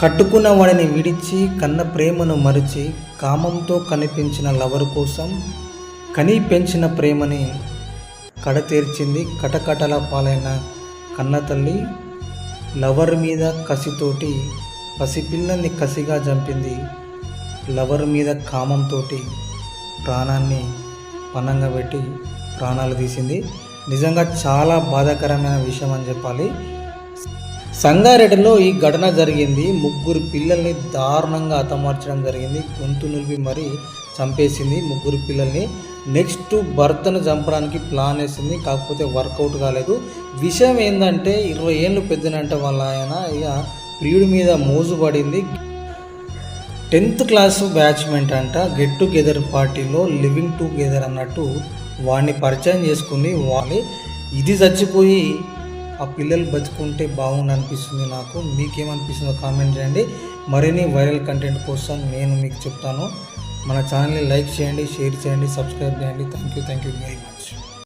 కట్టుకున్న వాడిని విడిచి కన్న ప్రేమను మరిచి కామంతో కనిపించిన లవర్ కోసం కని పెంచిన ప్రేమని కడతీర్చింది కటకటల పాలైన కన్న తల్లి లవర్ మీద కసితోటి పసిపిల్లల్ని కసిగా చంపింది లవర్ మీద కామంతో ప్రాణాన్ని పనంగా పెట్టి ప్రాణాలు తీసింది. నిజంగా చాలా బాధాకరమైన విషయం అని చెప్పాలి. సంగారెడ్డిలో ఈ ఘటన జరిగింది. ముగ్గురు పిల్లల్ని దారుణంగా హతమార్చడం జరిగింది. గొంతు నిలిపి మరి చంపేసింది ముగ్గురు పిల్లల్ని. నెక్స్ట్ భర్తను చంపడానికి ప్లాన్ వేసింది. కాకపోతే వర్కౌట్ కాలేదు. విషయం ఏంటంటే ఇరవై ఏళ్ళు పెద్దనంటే వాళ్ళ ఆయన ఇక ప్రియుడి మీద మోజు పడింది టెన్త్ క్లాస్ బ్యాచ్మెంట్ అంట. గెట్ టుగెదర్ పార్టీలో లివింగ్ టుగెదర్ అన్నట్టు వాడిని పరిచయం చేసుకుంది. వాళ్ళు ఇది చచ్చిపోయి ఆ పిల్లలు బతుకుంటే బాగుండు అనిపిస్తుంది నాకు. మీకేమనిపిస్తుందో కామెంట్ చేయండి. మరిన్ని వైరల్ కంటెంట్ కోసం నేను మీకు చెప్తాను. మన ఛానల్ని లైక్ చేయండి షేర్ చేయండి సబ్స్క్రైబ్ చేయండి. Thank you thank you very much.